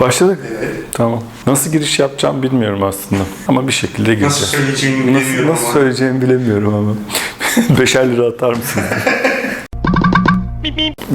Başladık. Evet. Tamam. Nasıl giriş yapacağım bilmiyorum aslında. Ama bir şekilde gireceğim. Nasıl söyleyeceğimi Nasıl, bilemiyorum nasıl ama. söyleyeceğimi bilemiyorum ama. Beşer lira atar mısın?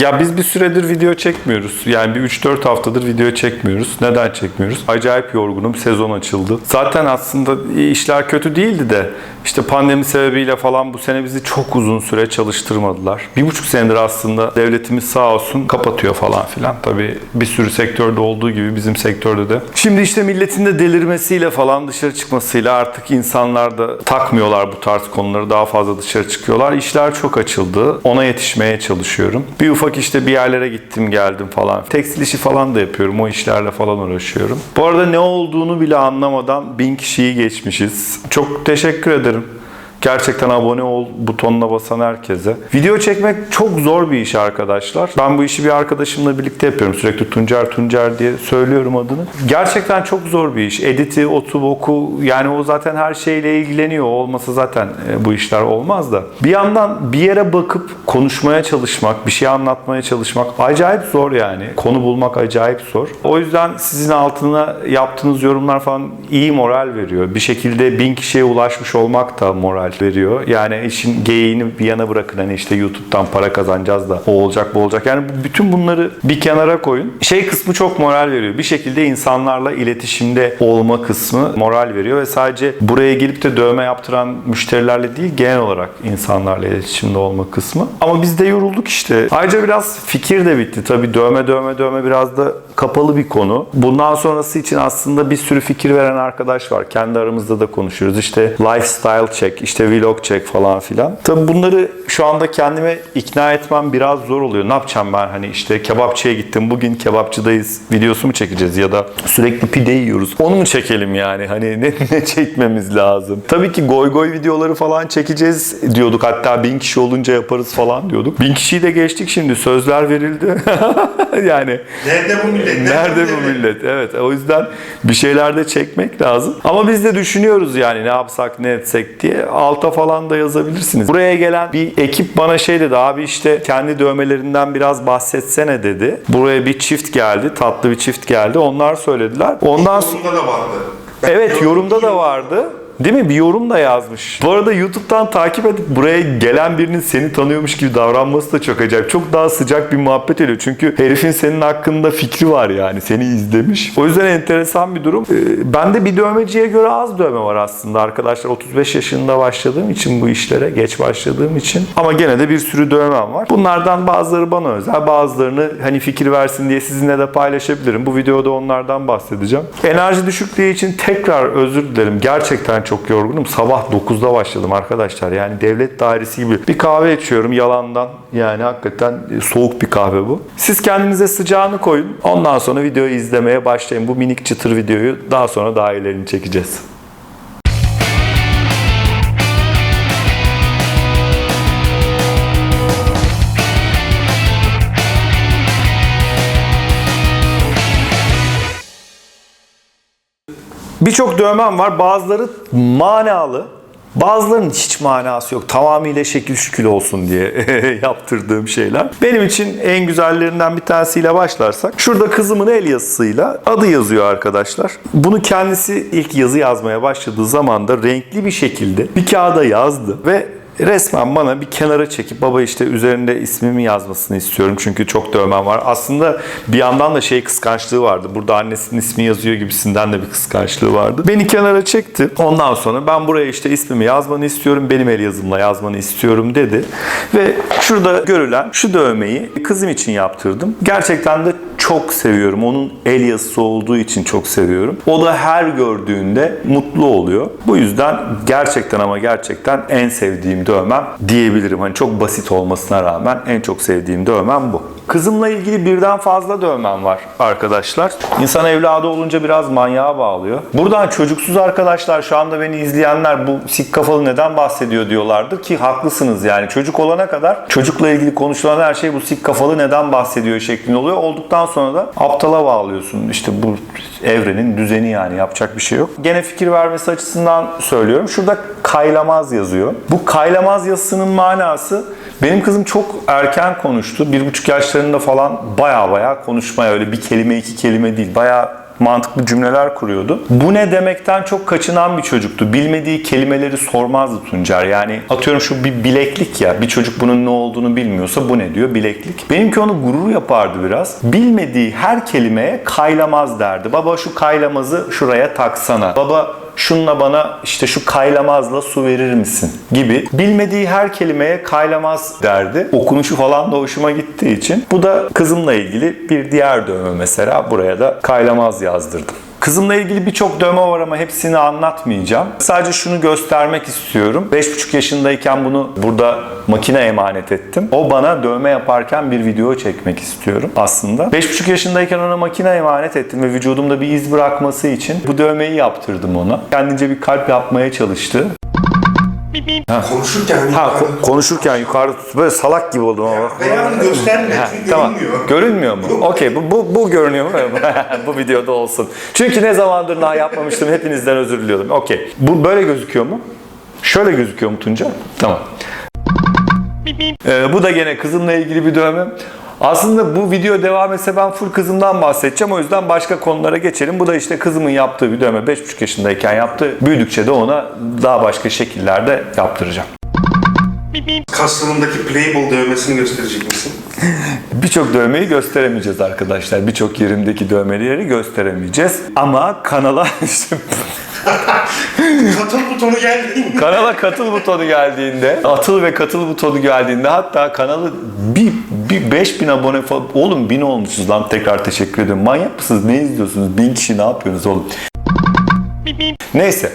ya biz bir süredir video çekmiyoruz. Yani bir 3-4 haftadır video çekmiyoruz. Neden çekmiyoruz? Acayip yorgunum. Sezon açıldı. Zaten aslında işler kötü değildi de işte pandemi sebebiyle falan bu sene bizi çok uzun süre çalıştırmadılar. Bir buçuk senedir aslında devletimiz sağ olsun kapatıyor falan filan. Tabii bir sürü sektörde olduğu gibi bizim sektörde de. Şimdi işte milletin de delirmesiyle falan dışarı çıkmasıyla artık insanlar da takmıyorlar bu tarz konuları. Daha fazla dışarı çıkıyorlar. İşler çok açıldı. Ona yetişmeye çalışıyorum. Bir ufak işte bir yerlere gittim geldim falan. Tekstil işi falan da yapıyorum. O işlerle falan uğraşıyorum. Bu arada ne olduğunu bile anlamadan bin kişiyi geçmişiz. Çok teşekkür ederim. Gerçekten abone ol butonuna basan herkese. Video çekmek çok zor bir iş arkadaşlar. Ben bu işi bir arkadaşımla birlikte yapıyorum. Sürekli Tuncer Tuncer diye söylüyorum adını. Gerçekten çok zor bir iş. Editi, otu, boku yani o zaten her şeyle ilgileniyor. Olmasa zaten e, bu işler olmaz da. Bir yandan bir yere bakıp konuşmaya çalışmak, bir şey anlatmaya çalışmak acayip zor yani. Konu bulmak acayip zor. O yüzden sizin altına yaptığınız yorumlar falan iyi moral veriyor. Bir şekilde bin kişiye ulaşmış olmak da moral veriyor. Yani işin geyiğini bir yana bırakın. Hani işte YouTube'dan para kazanacağız da o olacak bu olacak. Yani bütün bunları bir kenara koyun. Şey kısmı çok moral veriyor. Bir şekilde insanlarla iletişimde olma kısmı moral veriyor ve sadece buraya gelip de dövme yaptıran müşterilerle değil genel olarak insanlarla iletişimde olma kısmı. Ama biz de yorulduk işte. Ayrıca biraz fikir de bitti. Tabii dövme dövme dövme biraz da kapalı bir konu. Bundan sonrası için aslında bir sürü fikir veren arkadaş var. Kendi aramızda da konuşuyoruz. İşte lifestyle check, işte vlog check falan filan. Tabii bunları şu anda kendime ikna etmem biraz zor oluyor. Ne yapacağım ben hani işte kebapçıya gittim. Bugün kebapçıdayız. Videosu mu çekeceğiz ya da sürekli pide yiyoruz. Onu mu çekelim yani? Hani ne, ne çekmemiz lazım? Tabii ki goy goy videoları falan çekeceğiz diyorduk. Hatta bin kişi olunca yaparız falan diyorduk. Bin kişiyi de geçtik şimdi. Sözler verildi. yani Nerede bu millet? Nerede bu millet? Evet o yüzden bir şeyler de çekmek lazım. Ama biz de düşünüyoruz yani ne yapsak ne etsek diye. Alta falan da yazabilirsiniz. Buraya gelen bir ekip bana şey dedi abi işte kendi dövmelerinden biraz bahsetsene dedi. Buraya bir çift geldi. Tatlı bir çift geldi. Onlar söylediler. Ondan sonra da vardı. Ben Evet yorumda da vardı. Değil mi? Bir yorum da yazmış. Bu arada YouTube'dan takip edip buraya gelen birinin seni tanıyormuş gibi davranması da çok acayip. Çok daha sıcak bir muhabbet ediyor. Çünkü herifin senin hakkında fikri var yani. Seni izlemiş. O yüzden enteresan bir durum. Ee, bende bir dövmeciye göre az dövme var aslında arkadaşlar. 35 yaşında başladığım için bu işlere geç başladığım için. Ama gene de bir sürü dövmem var. Bunlardan bazıları bana özel. Bazılarını hani fikir versin diye sizinle de paylaşabilirim. Bu videoda onlardan bahsedeceğim. Enerji düşüklüğü için tekrar özür dilerim. Gerçekten çok yorgunum. Sabah 9'da başladım arkadaşlar. Yani devlet dairesi gibi. Bir kahve içiyorum yalandan. Yani hakikaten e, soğuk bir kahve bu. Siz kendinize sıcağını koyun. Ondan sonra videoyu izlemeye başlayın. Bu minik çıtır videoyu daha sonra daha ilerini çekeceğiz. Birçok dövmem var. Bazıları manalı. Bazılarının hiç manası yok. Tamamıyla şekil şükül olsun diye yaptırdığım şeyler. Benim için en güzellerinden bir tanesiyle başlarsak. Şurada kızımın el yazısıyla adı yazıyor arkadaşlar. Bunu kendisi ilk yazı yazmaya başladığı zaman da renkli bir şekilde bir kağıda yazdı ve resmen bana bir kenara çekip baba işte üzerinde ismimi yazmasını istiyorum çünkü çok dövmem var. Aslında bir yandan da şey kıskançlığı vardı. Burada annesinin ismi yazıyor gibisinden de bir kıskançlığı vardı. Beni kenara çekti. Ondan sonra ben buraya işte ismimi yazmanı istiyorum. Benim el yazımla yazmanı istiyorum dedi. Ve şurada görülen şu dövmeyi kızım için yaptırdım. Gerçekten de çok seviyorum. Onun el yazısı olduğu için çok seviyorum. O da her gördüğünde mutlu oluyor. Bu yüzden gerçekten ama gerçekten en sevdiğim dövmem diyebilirim. Hani çok basit olmasına rağmen en çok sevdiğim dövmem bu. Kızımla ilgili birden fazla dövmem var arkadaşlar. İnsan evladı olunca biraz manyağa bağlıyor. Buradan çocuksuz arkadaşlar şu anda beni izleyenler bu sik kafalı neden bahsediyor diyorlardır ki haklısınız yani. Çocuk olana kadar çocukla ilgili konuşulan her şey bu sik kafalı neden bahsediyor şeklinde oluyor. Olduktan sonra da aptala bağlıyorsun. İşte bu evrenin düzeni yani yapacak bir şey yok. Gene fikir vermesi açısından söylüyorum. Şurada kaylamaz yazıyor. Bu kaylamaz yazısının manası Benim kızım çok erken konuştu. Bir buçuk yaşlarında falan baya baya konuşmaya öyle bir kelime iki kelime değil. Baya mantıklı cümleler kuruyordu. Bu ne demekten çok kaçınan bir çocuktu. Bilmediği kelimeleri sormazdı Tuncer. Yani atıyorum şu bir bileklik ya. Bir çocuk bunun ne olduğunu bilmiyorsa bu ne diyor? Bileklik. Benimki onu gurur yapardı biraz. Bilmediği her kelimeye kaylamaz derdi. Baba şu kaylamazı şuraya taksana. Baba şunla bana işte şu kaylamazla su verir misin gibi bilmediği her kelimeye kaylamaz derdi. Okunuşu falan da hoşuma gittiği için. Bu da kızımla ilgili bir diğer dövme mesela. Buraya da kaylamaz yazdırdım. Kızımla ilgili birçok dövme var ama hepsini anlatmayacağım. Sadece şunu göstermek istiyorum. 5,5 yaşındayken bunu burada makine emanet ettim. O bana dövme yaparken bir video çekmek istiyorum aslında. 5,5 yaşındayken ona makine emanet ettim ve vücudumda bir iz bırakması için bu dövmeyi yaptırdım ona. Kendince bir kalp yapmaya çalıştı. Konuşurken hani Ha ko- konuşurken yukarıda tut böyle salak gibi oldum ama. Ayağını gösterme Ha, çünkü tamam. görünmüyor. Görünmüyor mu? Okey bu, bu, bu görünüyor mu? bu videoda olsun. Çünkü ne zamandır daha yapmamıştım. Hepinizden özür diliyordum. Okey. Bu böyle gözüküyor mu? Şöyle gözüküyor mu Tunca? Tamam. Ee, bu da gene kızımla ilgili bir dövme. Aslında bu video devam etse ben full kızımdan bahsedeceğim. O yüzden başka konulara geçelim. Bu da işte kızımın yaptığı bir dövme. 5,5 yaşındayken yaptı. Büyüdükçe de ona daha başka şekillerde yaptıracağım. Kaslarındaki Playboy dövmesini gösterecek misin? Birçok dövmeyi gösteremeyeceğiz arkadaşlar. Birçok yerimdeki dövmeleri gösteremeyeceğiz. Ama kanala Katıl butonu geldi. kanala katıl butonu geldiğinde, atıl ve katıl butonu geldiğinde hatta kanalı bir, bir 5000 abone falan. Oğlum 1000 olmuşuz lan tekrar teşekkür ediyorum. Manyak mısınız? Ne izliyorsunuz? 1000 kişi ne yapıyorsunuz oğlum? Neyse.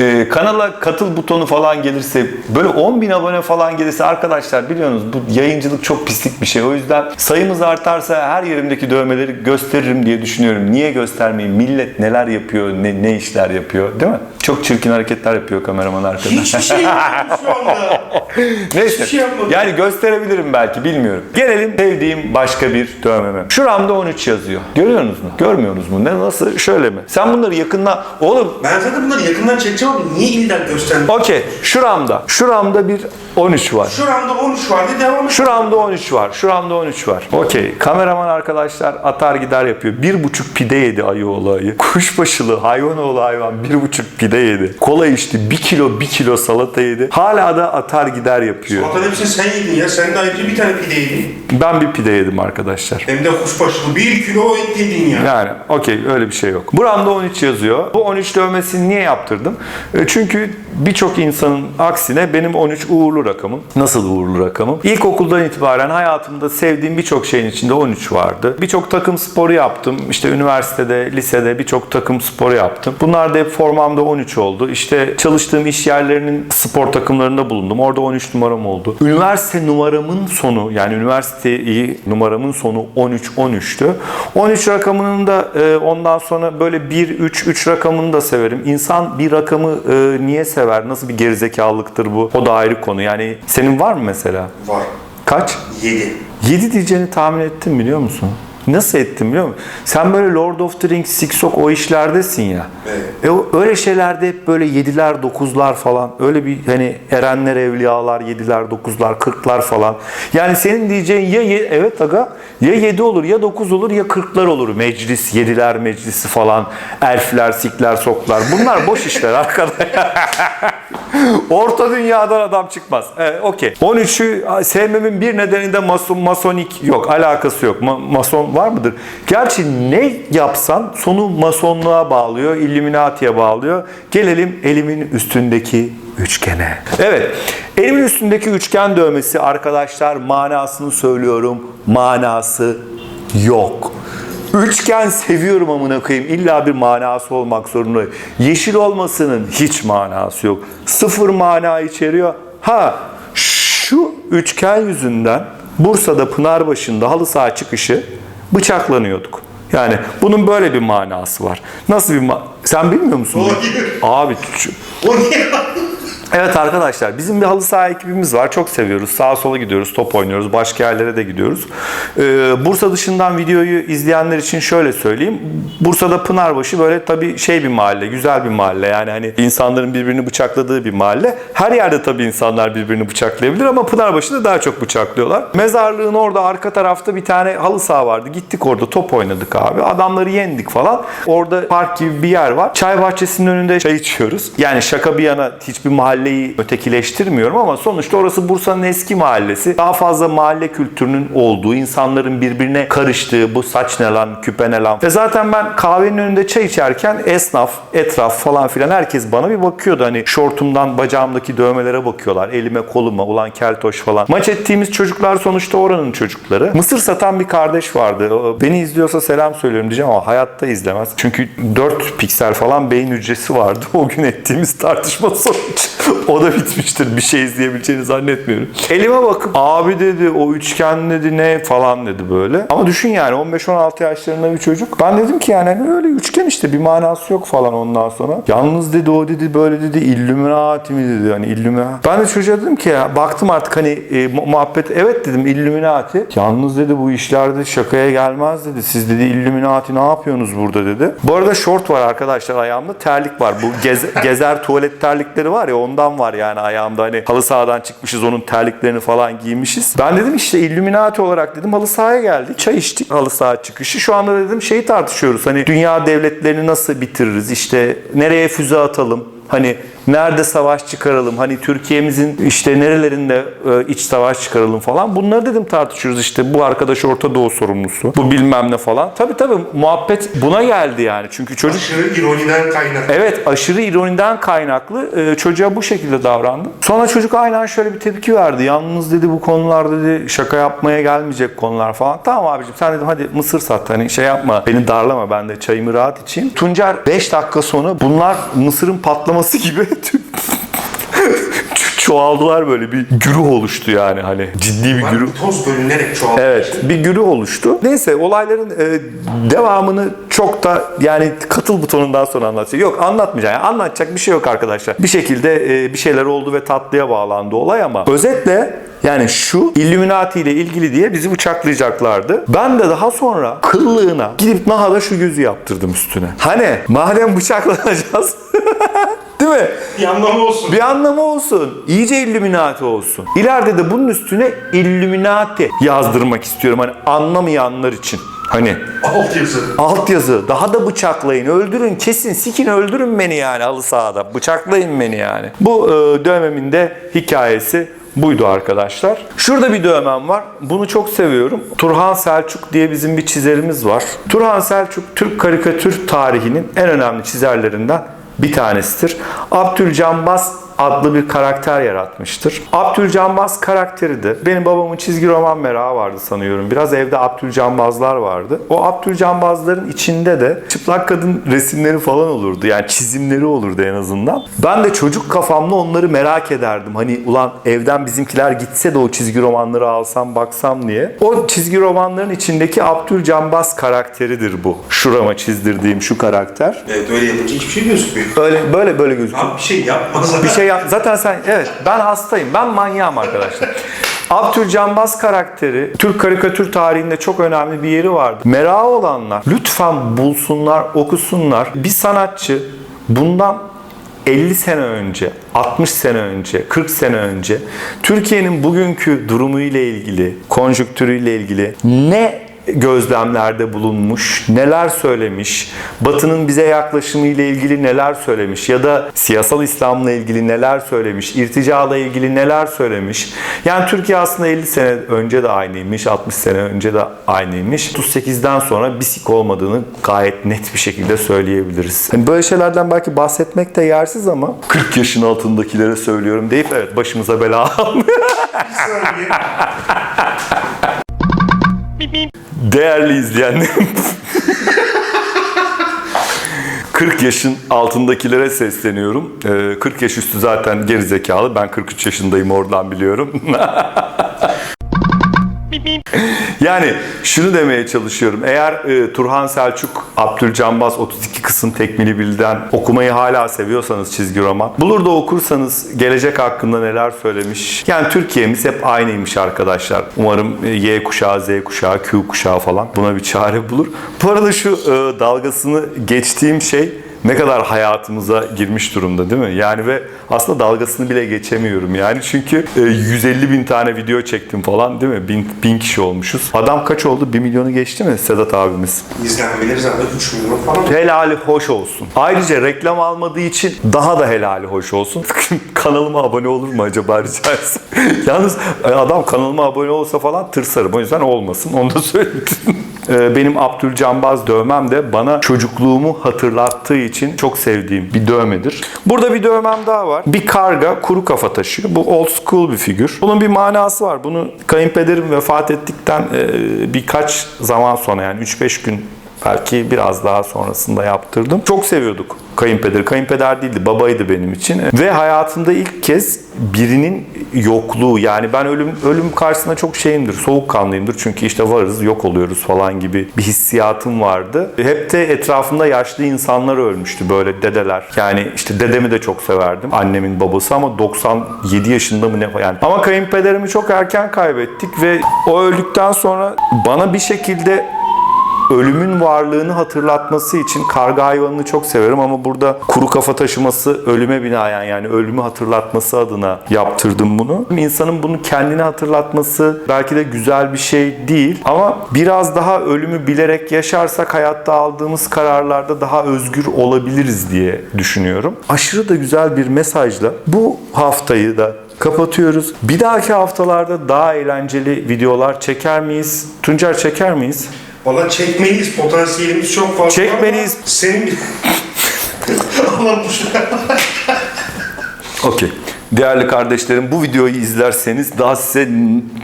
Ee, kanala katıl butonu falan gelirse böyle 10 bin abone falan gelirse arkadaşlar biliyorsunuz bu yayıncılık çok pislik bir şey. O yüzden sayımız artarsa her yerimdeki dövmeleri gösteririm diye düşünüyorum. Niye göstermeyeyim? Millet neler yapıyor, ne, ne işler yapıyor değil mi? Çok çirkin hareketler yapıyor kameraman arkada. Hiçbir şey yapmadım şu anda. Neyse. Şey yani gösterebilirim belki bilmiyorum. Gelelim sevdiğim başka bir dövmeme. Şuramda 13 yazıyor. Görüyorsunuz mu? Görmüyorsunuz mu? Ne nasıl? Şöyle mi? Sen bunları yakından... Oğlum Ben zaten bunları yakından çekeceğim ama niye illa gösterdin? Okey. Şuramda. Şuramda bir 13 var. Şuramda 13 vardı devam et. Şuramda 13 var. Şuramda 13 var. Okey. Kameraman arkadaşlar atar gider yapıyor. Bir buçuk pide yedi ayı olayı. Kuşbaşılı hayvan oğlu hayvan bir buçuk pide yedi. Kola içti. Bir kilo bir kilo salata yedi. Hala da atar gider yapıyor. Zaten hepsini sen yedin ya. Sen de ayrıca bir tane pide yedin. Ben bir pide yedim arkadaşlar. Hem de kuşbaşılı. Bir kilo et yedin ya. Yani okey öyle bir şey yok. Buramda 13 yazıyor. Bu 13 dövmesini niye yaptırdım? E, Çünkü birçok insanın aksine benim 13 uğurlu rakamım. Nasıl uğurlu rakamım? İlkokuldan itibaren hayatımda sevdiğim birçok şeyin içinde 13 vardı. Birçok takım sporu yaptım. İşte üniversitede, lisede birçok takım sporu yaptım. Bunlar da hep formamda 13 oldu. İşte çalıştığım iş yerlerinin spor takımlarında bulundum. Orada 13 numaram oldu. Üniversite numaramın sonu yani üniversiteyi numaramın sonu 13 13'tü. 13 rakamının da e, ondan sonra böyle 1 3 3 rakamını da severim. İnsan bir rakamı e, niye sever? Nasıl bir gerizekalılıktır bu? O da ayrı konu. Yani senin var mı mesela? Var. Kaç? 7. 7 diyeceğini tahmin ettim biliyor musun? Nasıl ettim biliyor musun? Sen böyle Lord of the Rings, Six of o işlerdesin ya. Evet. E öyle şeylerde hep böyle 7'ler, 9'lar falan. Öyle bir hani erenler, evliyalar, 7'ler, 9'lar, 40'lar falan. Yani senin diyeceğin ya ye- evet aga ya 7 olur ya 9 olur ya 40'lar olur. Meclis, 7'ler meclisi falan. Elfler, sikler, soklar. Bunlar boş işler arkadaş. Orta dünyadan adam çıkmaz. Evet, okey. 13'ü sevmemin bir nedeni de mason, masonik yok. Alakası yok. Ma- mason var mıdır? Gerçi ne yapsan sonu masonluğa bağlıyor, illuminatiye bağlıyor. Gelelim elimin üstündeki üçgene. Evet. Elimin üstündeki üçgen dövmesi arkadaşlar manasını söylüyorum. Manası yok. Üçgen seviyorum amına koyayım. İlla bir manası olmak zorunda. Yeşil olmasının hiç manası yok. Sıfır mana içeriyor. Ha şu üçgen yüzünden Bursa'da Pınarbaşı'nda halı saha çıkışı bıçaklanıyorduk. Yani bunun böyle bir manası var. Nasıl bir ma- Sen bilmiyor musun? Hayır. Abi şu- O niye? Evet arkadaşlar bizim bir halı saha ekibimiz var. Çok seviyoruz. Sağa sola gidiyoruz, top oynuyoruz. Başka yerlere de gidiyoruz. Ee, Bursa dışından videoyu izleyenler için şöyle söyleyeyim. Bursa'da Pınarbaşı böyle tabii şey bir mahalle, güzel bir mahalle. Yani hani insanların birbirini bıçakladığı bir mahalle. Her yerde tabii insanlar birbirini bıçaklayabilir ama Pınarbaşı'da daha çok bıçaklıyorlar. Mezarlığın orada arka tarafta bir tane halı saha vardı. Gittik orada top oynadık abi. Adamları yendik falan. Orada park gibi bir yer var. Çay bahçesinin önünde çay içiyoruz. Yani şaka bir yana hiçbir mahalleyi ötekileştirmiyorum ama sonuçta orası Bursa'nın eski mahallesi. Daha fazla mahalle kültürünün olduğu, insanların birbirine karıştığı bu saç ne lan, küpe ne lan. Ve zaten ben kahvenin önünde çay içerken esnaf, etraf falan filan herkes bana bir bakıyordu. Hani şortumdan bacağımdaki dövmelere bakıyorlar. Elime koluma ulan keltoş falan. Maç ettiğimiz çocuklar sonuçta oranın çocukları. Mısır satan bir kardeş vardı. Beni izliyorsa selam söylüyorum diyeceğim ama hayatta izlemez. Çünkü 4 piksel falan beyin hücresi vardı. O gün ettiğimiz tartışma sonuç. o da bitmiştir. Bir şey izleyebileceğini zannetmiyorum. Elime bakıp abi dedi o üçgen dedi ne falan dedi böyle. Ama düşün yani 15-16 yaşlarında bir çocuk. Ben dedim ki yani hani öyle üçgen işte bir manası yok falan ondan sonra. Yalnız dedi o dedi böyle dedi Illuminati mi dedi hani Illuminati. Ben de çocuğa dedim ki ya baktım artık hani e, mu- muhabbet evet dedim Illuminati. Yalnız dedi bu işlerde şakaya gelmez dedi. Siz dedi Illuminati ne yapıyorsunuz burada dedi. Bu arada şort var arkadaşlar ayağımda terlik var. Bu gez- gezer tuvalet terlikleri var ya ondan var yani ayağımda hani halı sahadan çıkmışız onun terliklerini falan giymişiz. Ben dedim işte Illuminati olarak dedim halı sahaya geldik. Çay içtik halı saha çıkışı. Şu anda dedim şeyi tartışıyoruz. Hani dünya devletlerini nasıl bitiririz? İşte nereye füze atalım? Hani nerede savaş çıkaralım? Hani Türkiye'mizin işte nerelerinde e, iç savaş çıkaralım falan. Bunları dedim tartışıyoruz işte. Bu arkadaş Orta Doğu sorumlusu. Bu bilmem ne falan. Tabii tabii muhabbet buna geldi yani. Çünkü çocuk Aşırı ironiden kaynak. Evet aşırı ironiden kaynaklı e, çocuğa bu şekilde davrandı. Sonra çocuk aynen şöyle bir tepki verdi. Yalnız dedi bu konular dedi şaka yapmaya gelmeyecek konular falan. Tamam abicim sen dedim hadi mısır sat hani şey yapma beni darlama ben de çayımı rahat içeyim. Tuncer 5 dakika sonra bunlar mısırın patlaması gibi çoğaldılar böyle bir güruh oluştu yani hani ciddi bir güruh. Toz bölünerek çoğaldı. Evet bir güruh oluştu. Neyse olayların e, devamını çok da yani katıl butonundan sonra anlatacağım. Yok anlatmayacağım. Yani anlatacak bir şey yok arkadaşlar. Bir şekilde e, bir şeyler oldu ve tatlıya bağlandı olay ama özetle yani şu Illuminati ile ilgili diye bizi bıçaklayacaklardı. Ben de daha sonra kıllığına gidip Naha'da şu gözü yaptırdım üstüne. Hani madem bıçaklanacağız Değil mi? Bir anlamı olsun. Bir anlamı olsun. İyice Illuminati olsun. İleride de bunun üstüne Illuminati yazdırmak istiyorum. Hani anlamayanlar için. Hani Alt yazı. altyazı daha da bıçaklayın, öldürün, kesin, sikin öldürün beni yani halı sahada. Bıçaklayın beni yani. Bu e, dövmemin de hikayesi buydu arkadaşlar. Şurada bir dövmem var. Bunu çok seviyorum. Turhan Selçuk diye bizim bir çizerimiz var. Turhan Selçuk Türk karikatür tarihinin en önemli çizerlerinden bir tanesidir. Abdülcanbaz adlı bir karakter yaratmıştır. Abdülcanbaz karakteri de benim babamın çizgi roman merakı vardı sanıyorum. Biraz evde Abdülcanbazlar vardı. O Abdülcanbazların içinde de çıplak kadın resimleri falan olurdu. Yani çizimleri olurdu en azından. Ben de çocuk kafamla onları merak ederdim. Hani ulan evden bizimkiler gitse de o çizgi romanları alsam baksam diye. O çizgi romanların içindeki Abdülcanbaz karakteridir bu. Şurama çizdirdiğim şu karakter. Evet öyle yapınca hiçbir şey gözükmüyor. Öyle böyle böyle gözüküyor. Abi bir şey yapma zaten. Bir şey yap. Zaten sen evet ben hastayım. Ben manyağım arkadaşlar. Abdülcanbaz karakteri Türk karikatür tarihinde çok önemli bir yeri vardı. Merak olanlar lütfen bulsunlar, okusunlar. Bir sanatçı bundan 50 sene önce, 60 sene önce, 40 sene önce Türkiye'nin bugünkü durumu ile ilgili, konjüktürüyle ilgili ne gözlemlerde bulunmuş, neler söylemiş, Batı'nın bize yaklaşımı ile ilgili neler söylemiş ya da siyasal İslam'la ilgili neler söylemiş, irtica'la ilgili neler söylemiş. Yani Türkiye aslında 50 sene önce de aynıymış, 60 sene önce de aynıymış. 38'den sonra bisik olmadığını gayet net bir şekilde söyleyebiliriz. Hani böyle şeylerden belki bahsetmek de yersiz ama 40 yaşın altındakilere söylüyorum deyip evet başımıza bela almıyor. Değerli izleyenlerim. 40 yaşın altındakilere sesleniyorum. Ee, 40 yaş üstü zaten gerizekalı. Ben 43 yaşındayım oradan biliyorum. Yani şunu demeye çalışıyorum. Eğer e, Turhan Selçuk, Abdülcanbaz 32 kısım tekmili bilden okumayı hala seviyorsanız çizgi roman. Bulur da okursanız gelecek hakkında neler söylemiş. Yani Türkiye'miz hep aynıymış arkadaşlar. Umarım e, Y kuşağı, Z kuşağı, Q kuşağı falan buna bir çare bulur. Bu arada şu e, dalgasını geçtiğim şey ne kadar hayatımıza girmiş durumda değil mi? Yani ve aslında dalgasını bile geçemiyorum yani çünkü e, 150 bin tane video çektim falan değil mi? Bin, bin kişi olmuşuz. Adam kaç oldu? 1 milyonu geçti mi Sedat abimiz? İzlenmeleri zaten 3 milyon falan. Helali hoş olsun. Ayrıca reklam almadığı için daha da helali hoş olsun. kanalıma abone olur mu acaba rica? Yalnız e, adam kanalıma abone olsa falan tırsarım. O yüzden olmasın. Onu da söyledim. E, Benim Abdülcanbaz dövmem de bana çocukluğumu hatırlattığı için çok sevdiğim bir dövmedir. Burada bir dövmem daha var. Bir karga kuru kafa taşıyor. Bu old school bir figür. Bunun bir manası var. Bunu kayınpederim vefat ettikten e, birkaç zaman sonra yani 3-5 gün Belki biraz daha sonrasında yaptırdım. Çok seviyorduk kayınpederi. Kayınpeder değildi, babaydı benim için. Ve hayatımda ilk kez birinin yokluğu yani ben ölüm ölüm karşısında çok şeyimdir, soğukkanlıyımdır. Çünkü işte varız, yok oluyoruz falan gibi bir hissiyatım vardı. Hep de etrafımda yaşlı insanlar ölmüştü böyle dedeler. Yani işte dedemi de çok severdim. Annemin babası ama 97 yaşında mı ne yani. Ama kayınpederimi çok erken kaybettik ve o öldükten sonra bana bir şekilde ölümün varlığını hatırlatması için karga hayvanını çok severim ama burada kuru kafa taşıması ölüme binaen yani ölümü hatırlatması adına yaptırdım bunu. İnsanın bunu kendine hatırlatması belki de güzel bir şey değil ama biraz daha ölümü bilerek yaşarsak hayatta aldığımız kararlarda daha özgür olabiliriz diye düşünüyorum. Aşırı da güzel bir mesajla bu haftayı da kapatıyoruz. Bir dahaki haftalarda daha eğlenceli videolar çeker miyiz? Tuncer çeker miyiz? Valla çekmeliyiz. Potansiyelimiz çok fazla. Çekmeliyiz. ama Senin... Allah bu. Okey. Değerli kardeşlerim bu videoyu izlerseniz daha size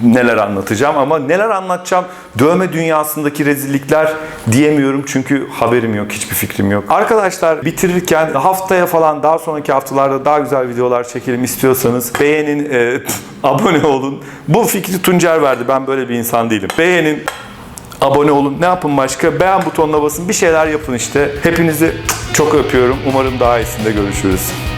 neler anlatacağım ama neler anlatacağım dövme dünyasındaki rezillikler diyemiyorum çünkü haberim yok hiçbir fikrim yok. Arkadaşlar bitirirken haftaya falan daha sonraki haftalarda daha güzel videolar çekelim istiyorsanız beğenin, e, abone olun. Bu fikri Tuncer verdi ben böyle bir insan değilim. Beğenin, abone olun. Ne yapın başka? Beğen butonuna basın. Bir şeyler yapın işte. Hepinizi çok öpüyorum. Umarım daha iyisinde görüşürüz.